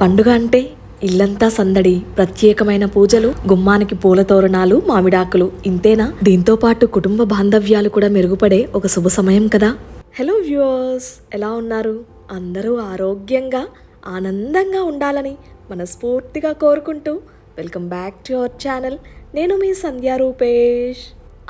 పండుగ అంటే ఇల్లంతా సందడి ప్రత్యేకమైన పూజలు గుమ్మానికి పూల తోరణాలు మామిడాకులు ఇంతేనా? దీంతో పాటు కుటుంబ బాంధవ్యాలు కూడా మెరుగుపడే ఒక శుభ సమయం కదా. హలో వ్యూవర్స్ ఎలా ఉన్నారు? అందరూ ఆరోగ్యంగా ఆనందంగా ఉండాలని మనస్ఫూర్తిగా కోరుకుంటూ welcome back to our channel నేను మీ సంధ్యా రూపేష్.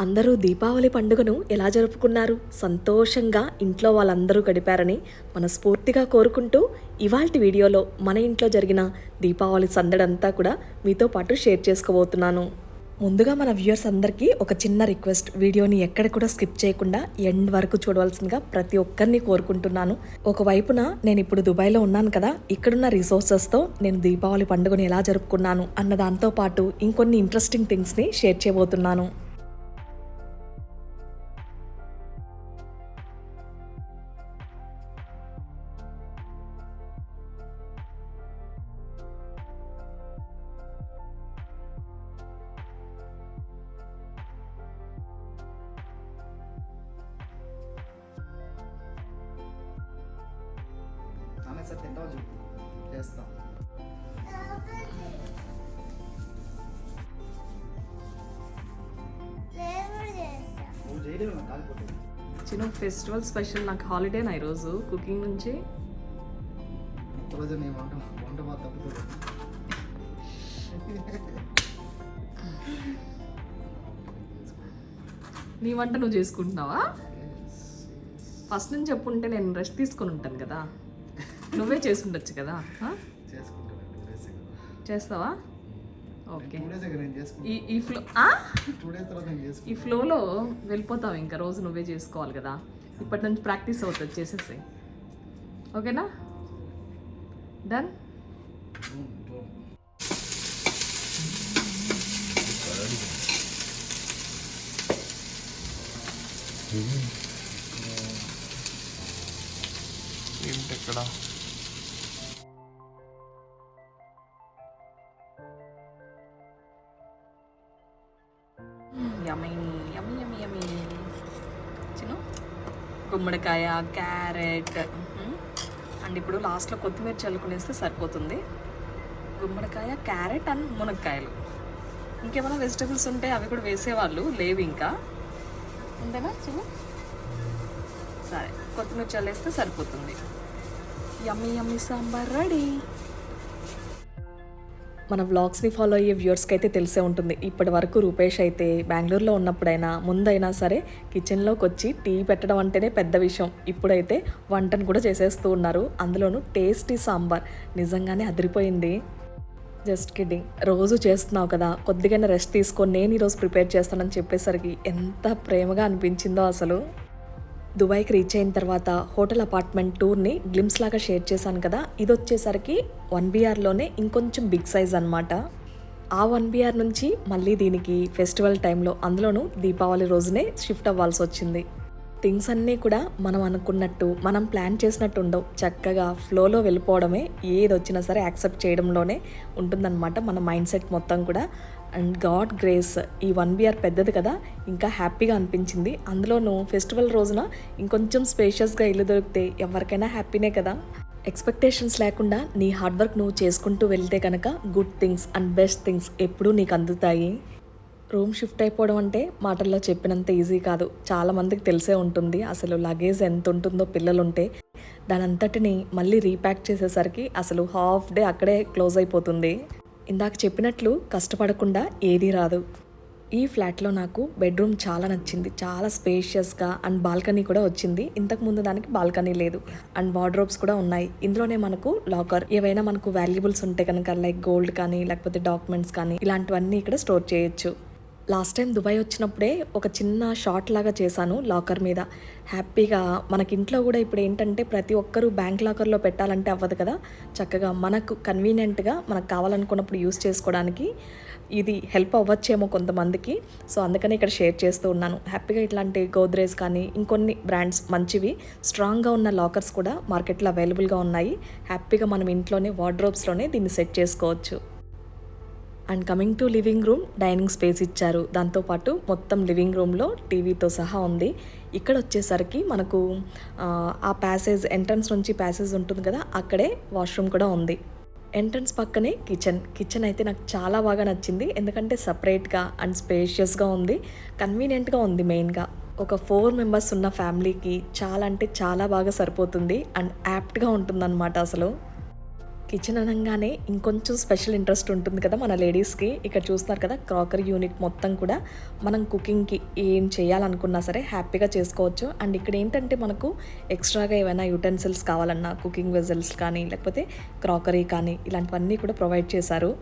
అందరూ దీపావళి పండుగను ఎలా జరుపుకున్నారు? సంతోషంగా ఇంట్లో వాళ్ళందరూ గడిపారని మనస్ఫూర్తిగా కోరుకుంటూ ఇవాల్టి వీడియోలో మన ఇంట్లో జరిగిన దీపావళి సందడంతా కూడా మీతో పాటు షేర్ చేసుకోబోతున్నాను. ముందుగా మన వ్యూయర్స్ అందరికీ ఒక చిన్న రిక్వెస్ట్. వీడియోని ఎక్కడ కూడా స్కిప్ చేయకుండా ఎండ్ వరకు చూడవలసిందిగా ప్రతి ఒక్కరిని కోరుకుంటున్నాను. ఒకవైపున నేను ఇప్పుడు దుబాయ్లో ఉన్నాను కదా ఇక్కడున్న రిసోర్సెస్తో నేను దీపావళి పండుగను ఎలా జరుపుకున్నాను అన్న దాంతో పాటు ఇంకొన్ని ఇంట్రెస్టింగ్ థింగ్స్ని షేర్ చేయబోతున్నాను. ఆమె సార్ తింటావా చూపు చేస్తాం నువ్వు చేయలేవు నాకు కాలిపోతుంది చిన్న ఫెస్టివల్ స్పెషల్ నాకు హాలిడేనా ఈరోజు కుకింగ్ నుంచి ఒక్కరోజు నీ వంట వంట బాగా తప్పుతుంది నీ వంట నువ్వు చేసుకుంటున్నావా? ఫస్ట్ నుంచి చెప్పుంటే నేను రెస్ట్ తీసుకొని ఉంటాను కదా. నువ్వే చేసి ఉండొచ్చు కదా చేస్తావా? ఓకే. ఈ ఈ ఫ్లో ఈ ఫ్లోలో వెళ్ళిపోతావు ఇంకా రోజు నువ్వే చేసుకోవాలి కదా. ఇప్పటి నుంచి ప్రాక్టీస్ అవుతుంది చేసేసి ఓకేనా? డన్? ఏంటి ఇక్కడ? గుమ్మడికాయ క్యారెట్. అండ్ ఇప్పుడు లాస్ట్లో కొత్తిమీర చల్లుకునేస్తే సరిపోతుంది. గుమ్మడికాయ క్యారెట్ అండ్ మునక్కాయలు. ఇంకేమైనా వెజిటబుల్స్ ఉంటే అవి కూడా వేసేవాళ్ళు లేవు ఇంకా. ఉందేనా చిన్న సరే కొత్తిమీర చల్లేస్తే సరిపోతుంది. Yummy yummy sambar ready. మన వ్లాగ్స్ని ఫాలో అయ్యే వ్యూవర్స్కి అయితే తెలిసే ఉంటుంది. ఇప్పటి వరకు రూపేష్ అయితే బెంగళూరులో ఉన్నప్పుడైనా ముందైనా సరే కిచెన్లోకి వచ్చి టీ పెట్టడం అంటేనే పెద్ద విషయం. ఇప్పుడైతే వంటను కూడా చేసేస్తూ ఉన్నారు. అందులోనూ టేస్టీ సాంబార్. నిజంగానే అదిరిపోయింది. జస్ట్ కిడ్డింగ్ రోజు చేస్తున్నావు కదా కొద్దిగానే రెస్ట్ తీసుకొని నేను ఈరోజు ప్రిపేర్ చేస్తానని చెప్పేసరికి ఎంత ప్రేమగా అనిపించిందో అసలు. దుబాయ్కి రీచ్ అయిన తర్వాత హోటల్ అపార్ట్మెంట్ టూర్ని గ్లిమ్స్ లాగా షేర్ చేశాను కదా. ఇది వచ్చేసరికి వన్ బీఆర్లోనే ఇంకొంచెం బిగ్ సైజ్ అనమాట ఆ వన్ బీఆర్ నుంచి మళ్ళీ దీనికి ఫెస్టివల్ టైంలో అందులోనూ దీపావళి రోజునే షిఫ్ట్ అవ్వాల్సి వచ్చింది. థింగ్స్ అన్నీ కూడా మనం అనుకున్నట్టు మనం ప్లాన్ చేసినట్టు ఉండవు. చక్కగా ఫ్లోలో వెళ్ళిపోవడమే ఏది వచ్చినా సరే యాక్సెప్ట్ చేయడంలోనే ఉంటుందన్నమాట మన మైండ్ సెట్ మొత్తం కూడా. అండ్ గాడ్ గ్రేస్ ఈ వన్ బిఆర్ పెద్దది కదా ఇంకా హ్యాపీగా అనిపించింది. అందులోనూ ఫెస్టివల్ రోజున ఇంకొంచెం స్పేషియస్గా ఇల్లు దొరికితే ఎవరికైనా హ్యాపీనే కదా. ఎక్స్పెక్టేషన్స్ లేకుండా నీ హార్డ్ వర్క్ నువ్వు చేసుకుంటూ వెళ్తే కనుక good things and best things ఎప్పుడూ నీకు అందుతాయి. రూమ్ షిఫ్ట్ అయిపోవడం అంటే మాటల్లో చెప్పినంత ఈజీ కాదు. చాలా మందికి తెలిసే ఉంటుంది అసలు లగేజ్ ఎంత ఉంటుందో పిల్లలు ఉంటే దాని అంతటిని మళ్ళీ రీప్యాక్ చేసేసరికి అసలు హాఫ్ డే అక్కడే క్లోజ్ అయిపోతుంది. ఇందాక చెప్పినట్లు కష్టపడకుండా ఏదీ రాదు. ఈ ఫ్లాట్లో నాకు బెడ్రూమ్ చాలా నచ్చింది. చాలా స్పేషియస్గా అండ్ బాల్కనీ కూడా వచ్చింది. ఇంతకు ముందు దానికి బాల్కనీ లేదు. అండ్ వార్డ్రోబ్స్ కూడా ఉన్నాయి. ఇందులోనే మనకు లాకర్. ఏవైనా మనకు వాల్యుబుల్స్ ఉంటే కనుక లైక్ గోల్డ్ కానీ లేకపోతే డాక్యుమెంట్స్ కానీ ఇలాంటివన్నీ ఇక్కడ స్టోర్ చేయొచ్చు. లాస్ట్ టైం దుబాయ్ వచ్చినప్పుడే ఒక చిన్న షార్ట్ లాగా చేశాను లాకర్ మీద. హ్యాపీగా మనకి ఇంట్లో కూడా ఇప్పుడు ఏంటంటే ప్రతి ఒక్కరూ బ్యాంక్ లాకర్లో పెట్టాలంటే అవ్వదు కదా. చక్కగా మనకు కన్వీనియంట్గా మనకు కావాలనుకున్నప్పుడు యూస్ చేసుకోవడానికి ఇది హెల్ప్ అవ్వచ్చేమో కొంతమందికి. సో అందుకని ఇక్కడ షేర్ చేస్తూ ఉన్నాను. హ్యాపీగా ఇట్లాంటి గోద్రేజ్ కానీ ఇంకొన్ని బ్రాండ్స్ మంచివి స్ట్రాంగ్గా ఉన్న లాకర్స్ కూడా మార్కెట్లో అవైలబుల్గా ఉన్నాయి. హ్యాపీగా మనం ఇంట్లోనే వార్డ్రోబ్స్లోనే దీన్ని సెట్ చేసుకోవచ్చు. And coming to living room dining space ఇచ్చారు. దాంతోపాటు మొత్తం లివింగ్ రూమ్లో టీవీతో సహా ఉంది. ఇక్కడ వచ్చేసరికి మనకు ఆ, ప్యాసేజ్ ఎంట్రన్స్ నుంచి ప్యాసేజ్ ఉంటుంది కదా అక్కడే వాష్రూమ్ కూడా ఉంది. ఎంట్రన్స్ పక్కనే కిచెన్. కిచెన్ అయితే నాకు చాలా బాగా నచ్చింది. ఎందుకంటే సపరేట్గా అండ్ స్పేషియస్గా ఉంది. కన్వీనియంట్గా ఉంది మెయిన్గా. ఒక ఫోర్ మెంబర్స్ ఉన్న ఫ్యామిలీకి చాలా అంటే చాలా బాగా సరిపోతుంది. అండ్ యాప్ట్గా ఉంటుందన్నమాట అసలు. కిచెన్ అనగానే ఇంకొంచెం స్పెషల్ ఇంట్రెస్ట్ ఉంటుంది కదా మన లేడీస్కి ఇక్కడ చూస్తున్నారు కదా క్రాకరీ యూనిట్ మొత్తం కూడా మనం కుకింగ్కి ఏం చేయాలనుకున్నా సరే హ్యాపీగా చేసుకోవచ్చు. అండ్ ఇక్కడ ఏంటంటే మనకు ఎక్స్ట్రాగా ఏమైనా యూటెన్సిల్స్ కావాలన్నా కుకింగ్ వెజల్స్ కానీ లేకపోతే క్రాకరీ కానీ ఇలాంటివన్నీ కూడా ప్రొవైడ్ చేశారు.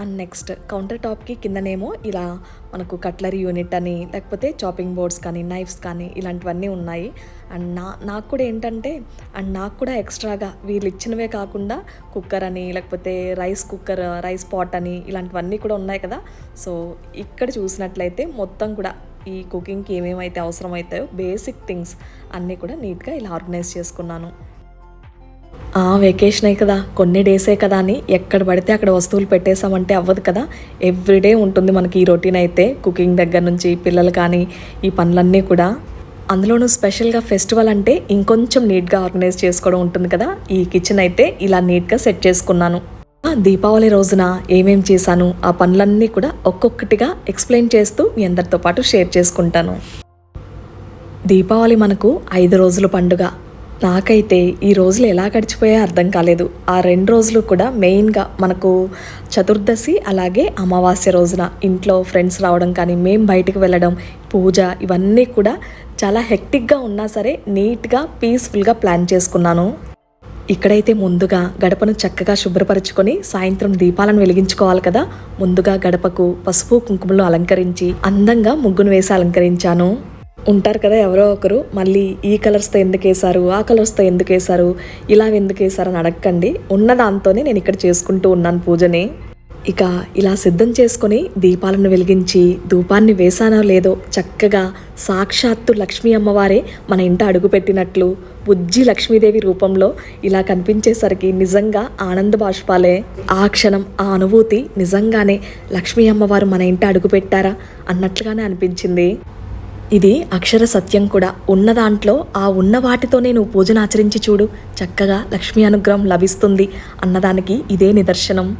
అండ్ నెక్స్ట్ కౌంటర్ టాప్కి కిందనేమో ఇలా మనకు కట్లరీ యూనిట్ అని లేకపోతే చాపింగ్ బోర్డ్స్ కానీ నైఫ్స్ కానీ ఇలాంటివన్నీ ఉన్నాయి. అండ్ నా నాకు కూడా ఏంటంటే అండ్ నాకు కూడా ఎక్స్ట్రాగా వీళ్ళు ఇచ్చినవే కాకుండా కుక్కర్ అని లేకపోతే రైస్ కుక్కర్ రైస్ పాట్ అని ఇలాంటివన్నీ కూడా ఉన్నాయి కదా. సో ఇక్కడ చూసినట్లయితే మొత్తం కూడా ఈ కుకింగ్కి ఏమేమైతే అవసరం అవుతాయో బేసిక్ థింగ్స్ అన్నీ కూడా నీట్గా ఇలా ఆర్గనైజ్ చేసుకున్నాను. ఆ వెకేషనే కదా కొన్ని డేసే కదా అని ఎక్కడ పడితే అక్కడ వస్తువులు పెట్టేసామంటే అవ్వదు కదా. ఎవ్రీడే ఉంటుంది మనకి ఈ రొటీన్ అయితే కుకింగ్ దగ్గర నుంచి పిల్లలు కానీ ఈ పనులన్నీ కూడా. అందులోనూ స్పెషల్గా ఫెస్టివల్ అంటే ఇంకొంచెం నీట్గా ఆర్గనైజ్ చేసుకోవడం ఉంటుంది కదా. ఈ కిచెన్ అయితే ఇలా నీట్గా సెట్ చేసుకున్నాను. దీపావళి రోజున ఏమేం చేశాను ఆ పనులన్నీ కూడా ఒక్కొక్కటిగా ఎక్స్ప్లెయిన్ చేస్తూ మీ అందరితో పాటు షేర్ చేసుకుంటాను. దీపావళి మనకు ఐదు రోజుల పండుగ. నాకైతే ఈ రోజులు ఎలా గడిచిపోయా అర్థం కాలేదు. ఆ రెండు రోజులు కూడా మెయిన్గా మనకు చతుర్దశి అలాగే అమావాస్య రోజున ఇంట్లో ఫ్రెండ్స్ రావడం కానీ మేము బయటికి వెళ్ళడం పూజ ఇవన్నీ కూడా చాలా హెక్టిక్గా ఉన్నా సరే నీట్గా పీస్ఫుల్గా ప్లాన్ చేసుకున్నాను. ఇక్కడైతే ముందుగా గడపను చక్కగా శుభ్రపరచుకొని సాయంత్రం దీపాలను వెలిగించుకోవాలి కదా. ముందుగా గడపకు పసుపు కుంకుమలు అలంకరించి అందంగా ముగ్గును వేసి అలంకరించాను. ఉంటారు కదా ఎవరో ఒకరు మళ్ళీ ఈ కలర్స్తో ఎందుకు వేశారు ఆ కలర్స్తో ఎందుకు వేశారు ఇలా ఎందుకు వేశారు అని అడగండి ఉన్న దాంతోనే నేను ఇక్కడ చేసుకుంటూ ఉన్నాను పూజని. ఇక ఇలా సిద్ధం చేసుకొని దీపాలను వెలిగించి ధూపాన్ని వేసానో లేదో చక్కగా సాక్షాత్తు లక్ష్మీ అమ్మవారే మన ఇంట అడుగుపెట్టినట్లు బుజ్జి లక్ష్మీదేవి రూపంలో ఇలా కనిపించేసరికి నిజంగా ఆనంద బాష్పాలే. ఆ క్షణం ఆ అనుభూతి నిజంగానే లక్ష్మీ అమ్మవారు మన ఇంట అడుగుపెట్టారా అన్నట్లుగానే అనిపించింది. ఇది అక్షర సత్యం కూడా. ఉన్న దాంట్లో ఆ ఉన్న వాటితోనే నువ్వు పూజను ఆచరించి చూడు. చక్కగా లక్ష్మీ అనుగ్రహం లభిస్తుంది అన్నదానికి ఇదే నిదర్శనం.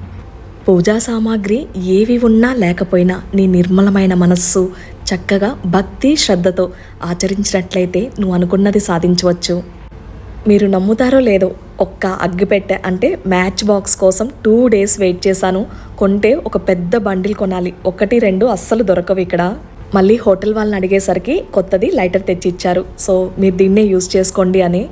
పూజా సామాగ్రి ఏవి ఉన్నా లేకపోయినా నీ నిర్మలమైన మనస్సు చక్కగా భక్తి శ్రద్ధతో ఆచరించినట్లయితే నువ్వు అనుకున్నది సాధించవచ్చు. మీరు నమ్ముతారో లేదో ఒక్క అగ్గిపెట్టె అంటే మ్యాచ్ బాక్స్ కోసం టూ డేస్ వెయిట్ చేశాను. కొంటే ఒక పెద్ద బండిల్ కొనాలి. ఒకటి రెండు అస్సలు దొరకవు ఇక్కడ. మళ్ళీ హోటల్ వాళ్ళని అడిగేసరికి కొత్తది లైటర్ తెచ్చి ఇచ్చారు సో మీరు దీన్నే యూజ్ చేసుకోండి అని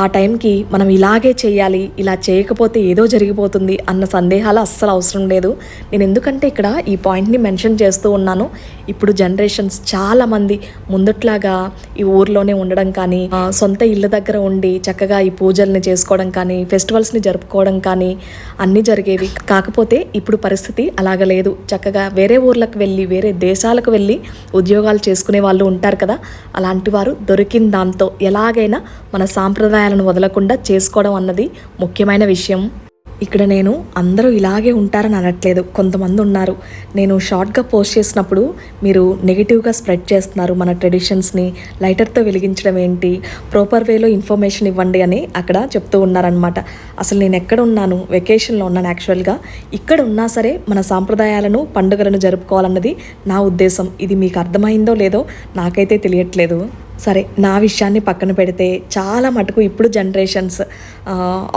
ఆ టైంకి మనం ఇలాగే చేయాలి ఇలా చేయకపోతే ఏదో జరిగిపోతుంది అన్న సందేహాలు అస్సలు అవసరం లేదు. నేను ఎందుకంటే ఇక్కడ ఈ పాయింట్ని మెన్షన్ చేస్తూ ఉన్నాను. ఇప్పుడు జనరేషన్స్ చాలామంది ముందట్లాగా ఈ ఊర్లోనే ఉండడం కానీ సొంత ఇళ్ళ దగ్గర ఉండి చక్కగా ఈ పూజల్ని చేసుకోవడం కానీ ఫెస్టివల్స్ని జరుపుకోవడం కానీ అన్నీ జరిగేవి. కాకపోతే ఇప్పుడు పరిస్థితి అలాగ లేదు. చక్కగా వేరే ఊర్లకు వెళ్ళి వేరే దేశాలకు వెళ్ళి ఉద్యోగాలు చేసుకునే వాళ్ళు ఉంటారు కదా అలాంటి వారు దొరికిన దాంతో ఎలాగైనా మన సాంప్రదాయ సాంప్రదాయాలను వదలకుండా చేసుకోవడం అన్నది ముఖ్యమైన విషయం. ఇక్కడ నేను అందరూ ఇలాగే ఉంటారని అనట్లేదు. కొంతమంది ఉన్నారు. నేను షార్ట్గా పోస్ట్ చేసినప్పుడు మీరు నెగిటివ్గా స్ప్రెడ్ చేస్తున్నారు. మన ట్రెడిషన్స్ని లైటర్తో వెలిగించడం ఏంటి? ప్రాపర్ వేలో ఇన్ఫర్మేషన్ ఇవ్వండి అని అక్కడ చెప్తూ ఉన్నారనమాట అసలు నేను ఎక్కడ ఉన్నాను? వెకేషన్లో ఉన్నాను యాక్చువల్గా. ఇక్కడ ఉన్నా సరే మన సాంప్రదాయాలను పండుగలను జరుపుకోవాలన్నది నా ఉద్దేశం. ఇది మీకు అర్థమైందో లేదో నాకైతే తెలియట్లేదు. సరే నా విషయాన్ని పక్కన పెడితే చాలా మటుకు ఇప్పుడు జనరేషన్స్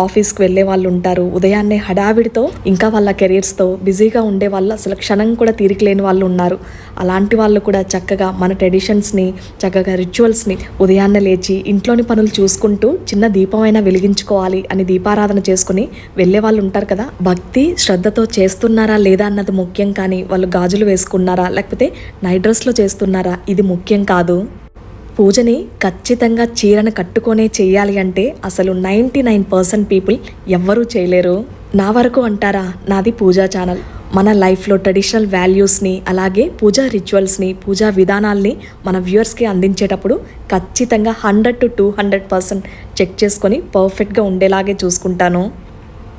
ఆఫీస్కి వెళ్ళే వాళ్ళు ఉంటారు. ఉదయాన్నే హడావిడితో ఇంకా వాళ్ళ కెరీర్స్తో బిజీగా ఉండే వాళ్ళు అసలు క్షణం కూడా తీరిక లేని వాళ్ళు ఉన్నారు. అలాంటి వాళ్ళు కూడా చక్కగా మన ట్రెడిషన్స్ని చక్కగా రిచువల్స్ని ఉదయాన్నే లేచి ఇంట్లోని పనులు చూసుకుంటూ చిన్న దీపమైనా వెలిగించుకోవాలి అని దీపారాధన చేసుకుని వెళ్ళే వాళ్ళు ఉంటారు కదా. భక్తి శ్రద్ధతో చేస్తున్నారా లేదా అన్నది ముఖ్యం కానీ వాళ్ళు గాజులు వేసుకున్నారా? లేకపోతే నైట్ డ్రెస్లో చేస్తున్నారా? ఇది ముఖ్యం కాదు. పూజని ఖచ్చితంగా చీరను కట్టుకొనే చేయాలి అంటే అసలు నైంటీ నైన్ పర్సెంట్ పీపుల్ ఎవ్వరూ చేయలేరు. నా వరకు అంటారా? నాది పూజా ఛానల్. మన లైఫ్లో ట్రెడిషనల్ వాల్యూస్ని అలాగే పూజా రిచువల్స్ని పూజా విధానాల్ని మన వ్యూవర్స్కి అందించేటప్పుడు ఖచ్చితంగా hundred to two hundred percent check చేసుకొని పర్ఫెక్ట్గా ఉండేలాగే చూసుకుంటాను.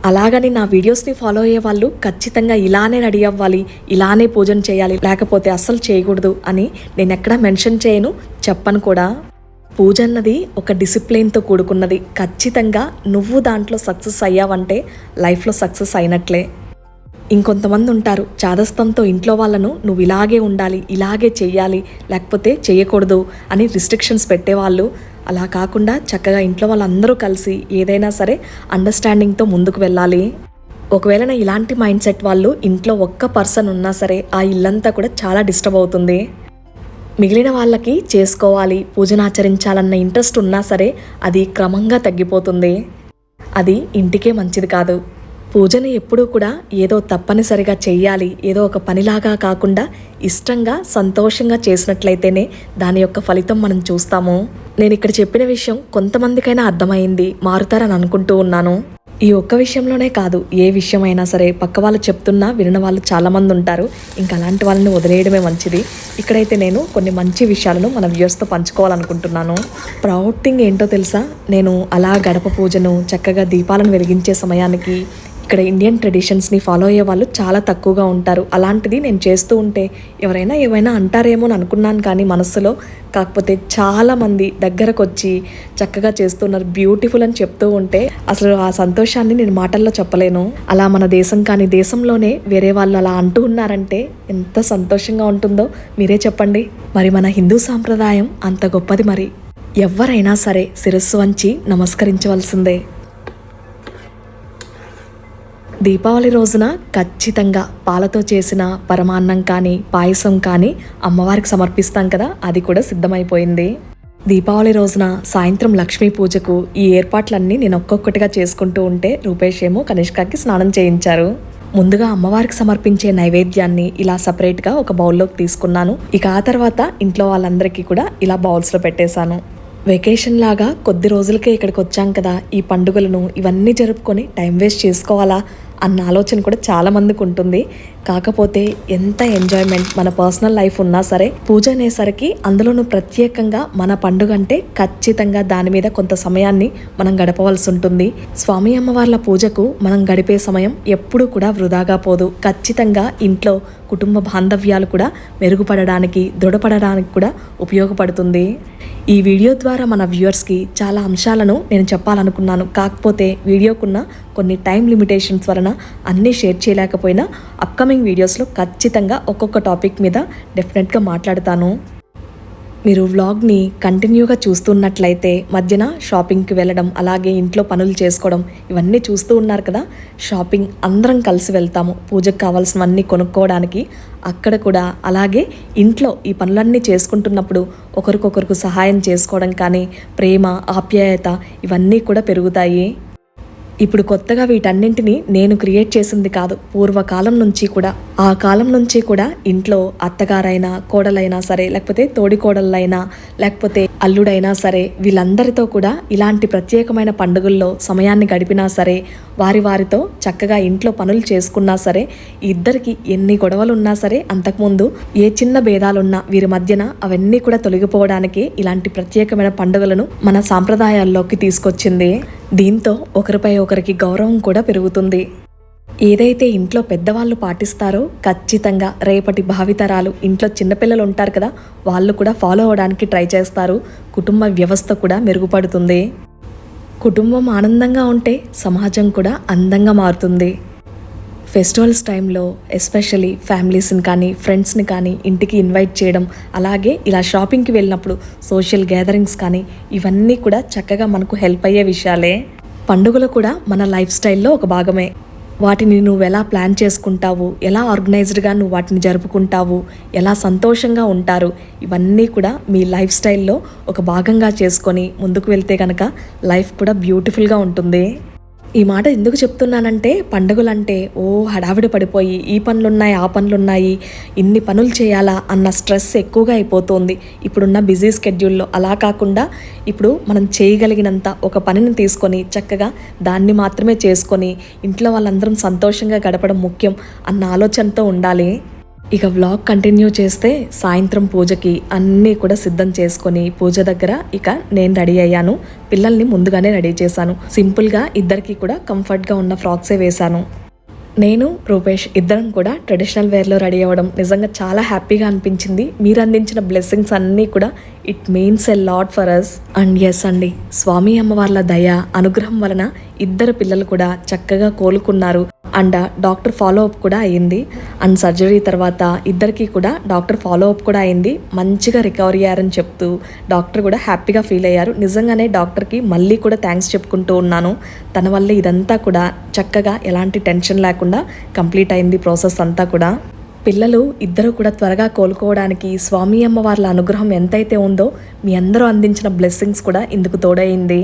అలాగని నా వీడియోస్ని ఫాలో అయ్యే వాళ్ళు ఖచ్చితంగా ఇలానే రెడీ అవ్వాలి ఇలానే పూజను చేయాలి లేకపోతే అస్సలు చేయకూడదు అని నేను ఎక్కడా మెన్షన్ చేయను చెప్పను కూడా. పూజ అన్నది ఒక డిసిప్లిన్తో కూడుకున్నది. ఖచ్చితంగా నువ్వు దాంట్లో సక్సెస్ అయ్యావంటే లైఫ్లో సక్సెస్ అయినట్లే. ఇంకొంతమంది ఉంటారు చాదస్తంతో ఇంట్లో వాళ్ళను నువ్వు ఇలాగే ఉండాలి ఇలాగే చెయ్యాలి లేకపోతే చేయకూడదు అని రిస్ట్రిక్షన్స్ పెట్టేవాళ్ళు. అలా కాకుండా చక్కగా ఇంట్లో వాళ్ళందరూ కలిసి ఏదైనా సరే అండర్స్టాండింగ్తో ముందుకు వెళ్ళాలి. ఒకవేళ నా ఇలాంటి మైండ్ సెట్ వాళ్ళు ఇంట్లో ఒక్క పర్సన్ ఉన్నా సరే ఆ ఇల్లంతా కూడా చాలా డిస్టర్బ్ అవుతుంది. మిగిలిన వాళ్ళకి చేసుకోవాలి పూజను ఆచరించాలన్న ఇంట్రెస్ట్ ఉన్నా సరే అది క్రమంగా తగ్గిపోతుంది. అది ఇంటికే మంచిది కాదు. పూజని ఎప్పుడూ కూడా ఏదో తప్పనిసరిగా చెయ్యాలి ఏదో ఒక పనిలాగా కాకుండా ఇష్టంగా సంతోషంగా చేసినట్లయితేనే దాని యొక్క ఫలితం మనం చూస్తాము. నేను ఇక్కడ చెప్పిన విషయం కొంతమందికైనా అర్థమైంది మారుతారని అనుకుంటూ ఉన్నాను. ఈ ఒక్క విషయంలోనే కాదు ఏ విషయమైనా సరే పక్క వాళ్ళు చెప్తున్నా వినని వాళ్ళు చాలామంది ఉంటారు. ఇంకా అలాంటి వాళ్ళని వదిలేయడమే మంచిది. ఇక్కడైతే నేను కొన్ని మంచి విషయాలను మన వ్యూవర్స్తో పంచుకోవాలనుకుంటున్నాను. ప్రౌడ్ థింగ్ ఏంటో తెలుసా? నేను అలా గడప పూజను చక్కగా దీపాలను వెలిగించే సమయానికి ఇక్కడ ఇండియన్ ట్రెడిషన్స్ని ఫాలో అయ్యే వాళ్ళు చాలా తక్కువగా ఉంటారు. అలాంటిది నేను చేస్తూ ఉంటే ఎవరైనా ఏమైనా అంటారేమో అని అనుకున్నాను కానీ మనస్సులో కాకపోతే చాలామంది దగ్గరకు వచ్చి చక్కగా చేస్తున్నారు. బ్యూటిఫుల్ అని చెప్తూ ఉంటే అసలు ఆ సంతోషాన్ని నేను మాటల్లో చెప్పలేను. అలా మన దేశం కానీ దేశంలోనే వేరే వాళ్ళు అలా అంటూ ఉన్నారంటే ఎంత సంతోషంగా ఉంటుందో మీరే చెప్పండి. మరి మన హిందూ సాంప్రదాయం అంత గొప్పది మరి. ఎవరైనా సరే శిరస్సు వంచి నమస్కరించవలసిందే. దీపావళి రోజున ఖచ్చితంగా పాలతో చేసిన పరమాన్నం కానీ పాయసం కానీ అమ్మవారికి సమర్పిస్తాం కదా అది కూడా సిద్ధమైపోయింది. దీపావళి రోజున సాయంత్రం లక్ష్మీ పూజకు ఈ ఏర్పాట్లన్నీ నేను ఒక్కొక్కటిగా చేసుకుంటూ ఉంటే రూపేష్ ఏమో కనిష్కకి స్నానం చేయించారు. ముందుగా అమ్మవారికి సమర్పించే నైవేద్యాన్ని ఇలా సపరేట్గా ఒక బౌల్లోకి తీసుకున్నాను. ఇక ఆ తర్వాత ఇంట్లో వాళ్ళందరికీ కూడా ఇలా బౌల్స్లో పెట్టేశాను. వెకేషన్ లాగా కొద్ది రోజులకే ఇక్కడికి వచ్చాం కదా ఈ పండుగలను ఇవన్నీ జరుపుకొని టైం వేస్ట్ చేసుకోవాలా? అన్న ఆలోచన కూడా చాలా మందికి ఉంటుంది. కాకపోతే ఎంత ఎంజాయ్మెంట్ మన పర్సనల్ లైఫ్ ఉన్నా సరే పూజ అనేసరికి అందులోనూ ప్రత్యేకంగా మన పండుగ అంటే ఖచ్చితంగా దాని మీద కొంత సమయాన్ని మనం గడపవలసి ఉంటుంది స్వామి అమ్మవార్ల పూజకు మనం గడిపే సమయం ఎప్పుడూ కూడా వృధాగా పోదు. ఖచ్చితంగా ఇంట్లో కుటుంబ బాంధవ్యాలు కూడా మెరుగుపడడానికి దృఢపడడానికి కూడా ఉపయోగపడుతుంది. ఈ వీడియో ద్వారా మన వ్యూవర్స్కి చాలా అంశాలను నేను చెప్పాలనుకున్నాను. కాకపోతే వీడియోకున్న కొన్ని టైం లిమిటేషన్స్ వలన అన్నీ షేర్ చేయలేకపోయినా అప్కమింగ్ వీడియోస్లో ఖచ్చితంగా ఒక్కొక్క టాపిక్ మీద డెఫినెట్గా మాట్లాడతాను. మీరు వ్లాగ్ని కంటిన్యూగా చూస్తున్నట్లయితే మధ్యన షాపింగ్కి వెళ్ళడం అలాగే ఇంట్లో పనులు చేసుకోవడం ఇవన్నీ చూస్తూ ఉన్నారు కదా. షాపింగ్ అందరం కలిసి వెళ్తాము. పూజకు కావాల్సినవన్నీ కొనుక్కోవడానికి అక్కడ కూడా. అలాగే ఇంట్లో ఈ పనులన్నీ చేసుకుంటున్నప్పుడు ఒకరికొకరికి సహాయం చేసుకోవడం కానీ ప్రేమ ఆప్యాయత ఇవన్నీ కూడా పెరుగుతాయి. ఇప్పుడు కొత్తగా వీటన్నింటినీ నేను క్రియేట్ చేసింది కాదు పూర్వకాలం నుంచి కూడా. ఆ కాలం నుంచి కూడా ఇంట్లో అత్తగారైనా కోడలైనా సరే లేకపోతే తోడికోడళ్ళైనా లేకపోతే అల్లుడైనా సరే వీళ్ళందరితో కూడా ఇలాంటి ప్రత్యేకమైన పండుగల్లో సమయాన్ని గడిపినా సరే వారి వారితో చక్కగా ఇంట్లో పనులు చేసుకున్నా సరే ఇద్దరికి ఎన్ని గొడవలు ఉన్నా సరే అంతకుముందు ఏ చిన్న భేదాలున్నా వీరి మధ్యన అవన్నీ కూడా తొలగిపోవడానికి ఇలాంటి ప్రత్యేకమైన పండుగలను మన సాంప్రదాయాల్లోకి తీసుకొచ్చింది. దీంతో ఒకరిపై ఒకరికి గౌరవం కూడా పెరుగుతుంది. ఏదైతే ఇంట్లో పెద్దవాళ్ళు పాటిస్తారో ఖచ్చితంగా రేపటి భావితరాలు ఇంట్లో చిన్నపిల్లలు ఉంటారు కదా వాళ్ళు కూడా ఫాలో అవడానికి ట్రై చేస్తారు. కుటుంబ వ్యవస్థ కూడా మెరుగుపడుతుంది. కుటుంబం ఆనందంగా ఉంటే సమాజం కూడా అందంగా మారుతుంది. ఫెస్టివల్స్ టైంలో ఎస్పెషలీ ఫ్యామిలీస్ని కానీ ఫ్రెండ్స్ని కానీ ఇంటికి ఇన్వైట్ చేయడం అలాగే ఇలా షాపింగ్కి వెళ్ళినప్పుడు సోషల్ గ్యాదరింగ్స్ కానీ ఇవన్నీ కూడా చక్కగా మనకు హెల్ప్ అయ్యే విషయాలే. పండుగలు కూడా మన లైఫ్ స్టైల్లో ఒక భాగమే. వాటిని నువ్వు ఎలా ప్లాన్ చేసుకుంటావు? ఎలా ఆర్గనైజ్డ్గా నువ్వు వాటిని జరుపుకుంటావు? ఎలా సంతోషంగా ఉంటారు? ఇవన్నీ కూడా మీ లైఫ్ స్టైల్లో ఒక భాగంగా చేసుకొని ముందుకు వెళ్తే కనుక లైఫ్ కూడా బ్యూటిఫుల్గా ఉంటుంది. ఈ మాట ఎందుకు చెప్తున్నానంటే పండుగలంటే ఓ హడావిడి పడిపోయి ఈ పనులున్నాయి ఆ పనులున్నాయి ఇన్ని పనులు చేయాలా అన్న స్ట్రెస్ ఎక్కువగా అయిపోతుంది. ఇప్పుడున్న బిజీ స్కెడ్యూల్లో అలా కాకుండా ఇప్పుడు మనం చేయగలిగినంత ఒక పనిని తీసుకొని చక్కగా దాన్ని మాత్రమే చేసుకొని ఇంట్లో వాళ్ళందరం సంతోషంగా గడపడం ముఖ్యం అన్న ఆలోచనతో ఉండాలి. ఇక వ్లాగ్ కంటిన్యూ చేస్తే సాయంత్రం పూజకి అన్నీ కూడా సిద్ధం చేసుకొని పూజ దగ్గర ఇక నేను రెడీ అయ్యాను. పిల్లల్ని ముందుగానే రెడీ చేశాను. సింపుల్గా ఇద్దరికి కూడా కంఫర్ట్గా ఉన్న ఫ్రాక్సే వేశాను. నేను రూపేష్ ఇద్దరం కూడా ట్రెడిషనల్ వేర్లో రెడీ అవ్వడం నిజంగా చాలా హ్యాపీగా అనిపించింది. మీరు అందించిన బ్లెస్సింగ్స్ అన్నీ కూడా it means a lot for us and yes అండి స్వామి అమ్మవార్ల దయ అనుగ్రహం వలన ఇద్దరు పిల్లలు కూడా చక్కగా కోలుకున్నారు. అండ్ డాక్టర్ ఫాలో అప్ కూడా అయ్యింది. అండ్ సర్జరీ తర్వాత ఇద్దరికి కూడా డాక్టర్ ఫాలో అప్ కూడా అయింది మంచిగా రికవరీ అయ్యారని చెప్తూ డాక్టర్ కూడా హ్యాపీగా ఫీల్ అయ్యారు. నిజంగానే డాక్టర్కి మళ్ళీ కూడా థ్యాంక్స్ చెప్పుకుంటూ ఉన్నాను. తన వల్ల ఇదంతా కూడా చక్కగా ఎలాంటి టెన్షన్ లేకుండా కంప్లీట్ అయింది ప్రాసెస్ అంతా కూడా. పిల్లలు ఇద్దరు కూడా త్వరగా కోలుకోవడానికి స్వామి అమ్మ వాళ్ళ అనుగ్రహం ఎంతైతే ఉందో మీ అందరూ అందించిన బ్లెస్సింగ్స్ కూడా ఇందుకు తోడైంది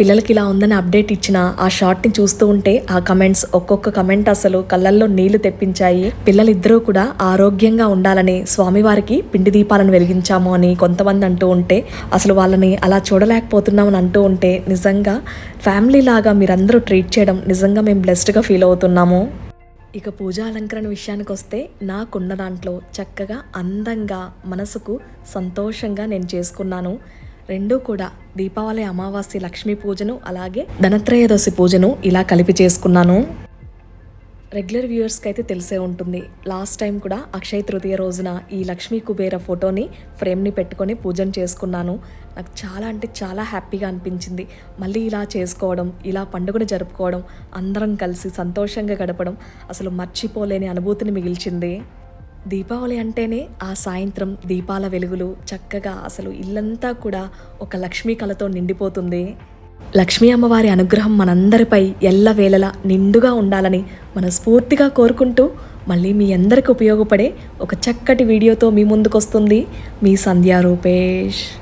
పిల్లలకి ఇలా ఉందని అప్డేట్ ఇచ్చిన ఆ షార్ట్ని చూస్తూ ఉంటే ఆ కమెంట్స్ ఒక్కొక్క కమెంట్ అసలు కళ్ళల్లో నీళ్ళు తెప్పించాయి. పిల్లలిద్దరూ కూడా ఆరోగ్యంగా ఉండాలని స్వామివారికి పిండి దీపాలను వెలిగించాము అని కొంతమంది అంటూ ఉంటే అసలు వాళ్ళని అలా చూడలేకపోతున్నామని అంటూ ఉంటే నిజంగా ఫ్యామిలీ లాగా మీరందరూ ట్రీట్ చేయడం నిజంగా మేము బ్లెస్డ్గా ఫీల్ అవుతున్నాము. ఇక పూజా అలంకరణ విషయానికి వస్తే నాకున్న దాంట్లో చక్కగా అందంగా మనసుకు సంతోషంగా నేను చేసుకున్నాను. రెండూ కూడా దీపావళి అమావాస్య లక్ష్మీ పూజను అలాగే ధనత్రయోదశి పూజను ఇలా కలిపి చేసుకున్నాను. రెగ్యులర్ వ్యూయర్స్కి అయితే తెలిసే ఉంటుంది. లాస్ట్ టైం కూడా అక్షయ తృతీయ రోజున ఈ లక్ష్మీ కుబేర ఫోటోని ఫ్రేమ్ని పెట్టుకొని పూజను చేసుకున్నాను. నాకు చాలా అంటే చాలా హ్యాపీగా అనిపించింది. మళ్ళీ ఇలా చేసుకోవడం ఇలా పండుగను జరుపుకోవడం అందరం కలిసి సంతోషంగా గడపడం అసలు మర్చిపోలేని అనుభూతిని మిగిల్చింది. దీపావళి అంటేనే ఆ సాయంత్రం దీపాల వెలుగులు చక్కగా అసలు ఇల్లంతా కూడా ఒక లక్ష్మీ కళతో నిండిపోతుంది. లక్ష్మీ అమ్మవారి అనుగ్రహం మనందరిపై ఎల్లవేళలా నిండుగా ఉండాలని మనస్ఫూర్తిగా కోరుకుంటూ మళ్ళీ మీ అందరికి ఉపయోగపడే ఒక చక్కటి వీడియోతో మీ ముందుకొస్తుంది మీ సంధ్యా రూపేష్.